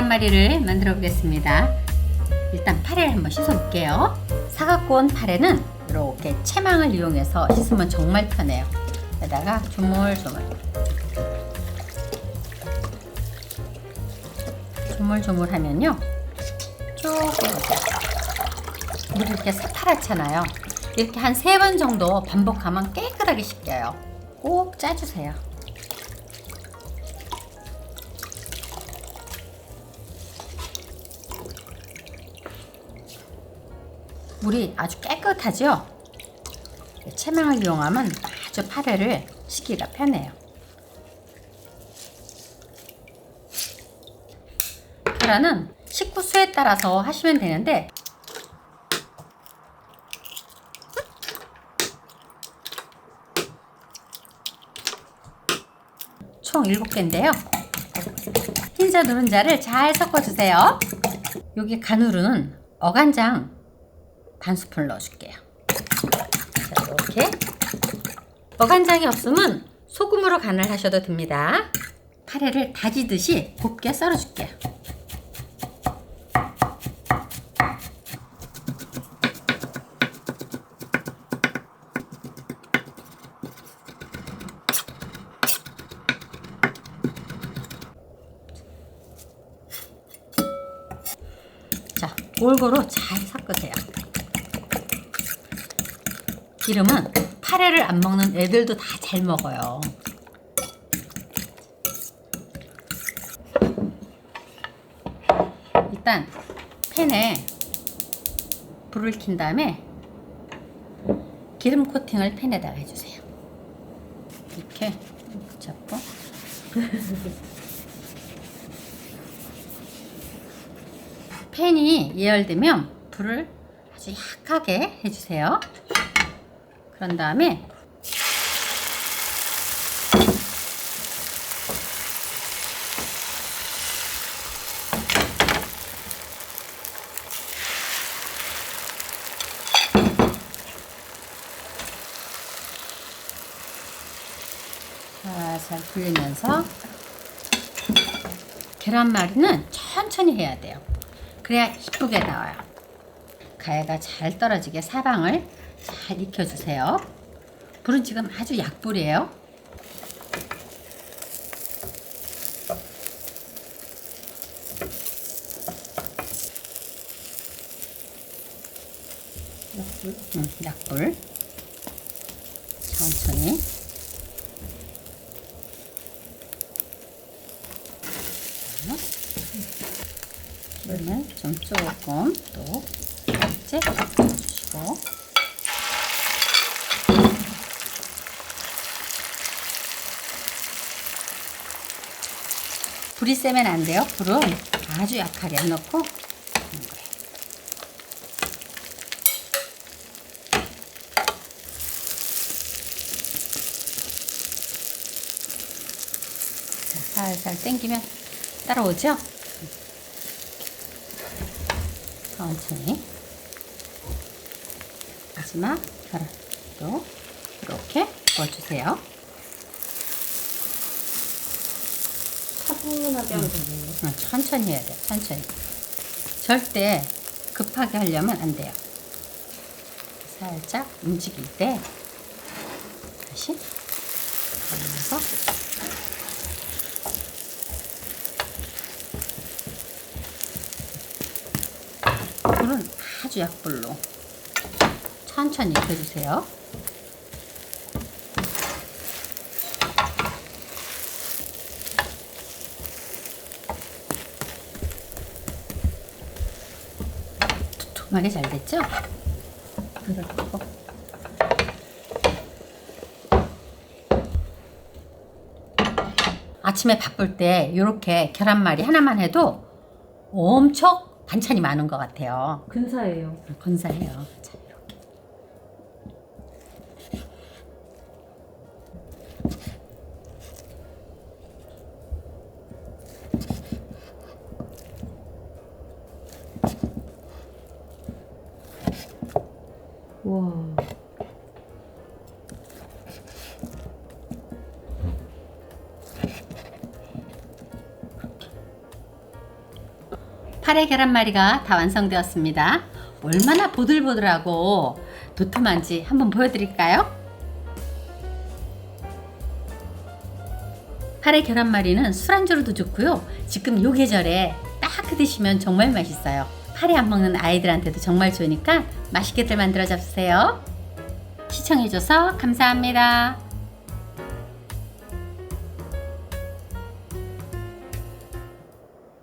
계란말이를 만들어 보겠습니다. 일단 파래를 한번 씻어 볼게요. 사갖고 온 파래는 이렇게 채망을 이용해서 씻으면 정말 편해요. 여기다가 조물조물 조물조물 하면요. 쭉 물이 이렇게 새파랗잖아요. 이렇게 한 세 번 정도 반복하면 깨끗하게 씻겨요. 꼭 짜주세요. 물이 아주 깨끗하죠? 채망을 이용하면 아주 파래를 씻기가 편해요. 계란은 식구 수에 따라서 하시면 되는데 총 7개인데요. 흰자 노른자를 잘 섞어주세요. 여기 간으로는 어간장 반 스푼 넣어줄게요. 자, 이렇게. 어간장이 없으면 소금으로 간을 하셔도 됩니다. 파래를 다지듯이 곱게 썰어줄게요. 자, 골고루 잘 섞으세요. 기름은 파래를 안 먹는 애들도 다 잘 먹어요. 일단 팬에 불을 킨 다음에 기름 코팅을 팬에다가 해주세요. 이렇게 잡고 팬이 예열되면 불을 아주 약하게 해주세요. 그런 다음에 살살 불리면서 계란말이는 천천히 해야 돼요. 그래야 이쁘게 나와요. 가해가 잘 떨어지게 사방을 잘 익혀주세요. 불은 지금 아주 약불이에요. 약불? 응, 약불. 천천히. 기름을 좀 조금 또 이제 주시고 불이 세면 안 돼요. 불은 아주 약하게 하는 거예요. 자, 살살 땡기면 따라오죠? 천천히 마지막 계란도 이렇게 넣어주세요. 차분하게 하면 되네요. 응, 천천히 해야 돼. 천천히. 절대 급하게 하려면 안 돼요. 살짝 움직일 때 다시 올려서 불은 아주 약불로 천천히 익혀주세요. 두툼하게 잘 됐죠? 불을 끄고 아침에 바쁠 때 이렇게 계란말이 하나만 해도 엄청 반찬이 많은 것 같아요. 근사해요. 건사해요. 자, 와. 파래 계란말이가 다 완성되었습니다. 얼마나 보들보들하고 도톰한지 한번 보여드릴까요? 파래 계란말이는 술안주로도 좋고요. 지금 요 계절에 딱 드시면 정말 맛있어요. 파래 안 먹는 아이들한테도 정말 좋으니까 맛있게들 만들어 잡수세요. 시청해줘서 감사합니다.